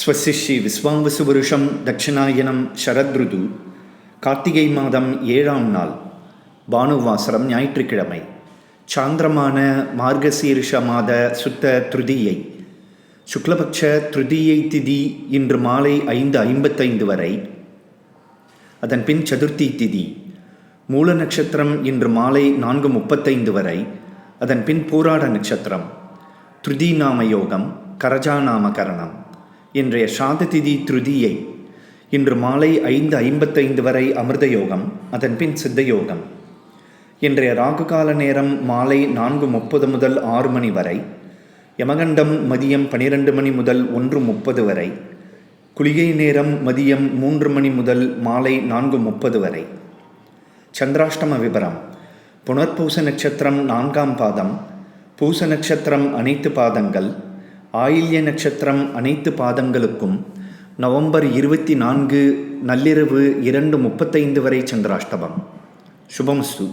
ஸ்வசிஷி ஸ்ரீ விஸ்வாவசு வருஷம் தட்சிணாயனம் ஷரத்ருது கார்த்திகை மாதம் ஏழாம் நாள் பானுவாசரம் ஞாயிற்றுக்கிழமை. சாந்திரமான மார்கசீர்ஷ மாத சுத்த திருதியை. சுக்லபக்ஷ திருதியை திதி இன்று மாலை ஐந்து ஐம்பத்தைந்து வரை. அதன் பின் சதுர்த்தி திதி மூல நட்சத்திரம் இன்று மாலை நான்கு முப்பத்தைந்து வரை. அதன் பின் பூராட நட்சத்திரம் திருதி நாம யோகம் கரஜா நாமகரணம். இன்றைய சாததிதி திருதியை. இன்று மாலை ஐந்து ஐம்பத்தைந்து வரை அமிர்த யோகம் அதன்பின் சித்த யோகம் இன்றைய ராகுகால நேரம் மாலை நான்கு முப்பது முதல் ஆறு மணி வரை யமகண்டம் மதியம் பனிரெண்டு மணி முதல் ஒன்று முப்பது வரை குளிகை நேரம் மதியம் மூன்று மணி முதல் மாலை நான்கு முப்பது வரை. சந்திராஷ்டம விபரம் புனர்பூச நட்சத்திரம் நான்காம் பாதம் பூச நட்சத்திரம் அனைத்து பாதங்கள் ஆயில்ய நட்சத்திரம் அனைத்து பாதங்களுக்கும் நவம்பர் இருபத்தி நான்கு நள்ளிரவு இரண்டு முப்பத்தைந்து வரை சந்திராஷ்டபம் சுபமஸ்து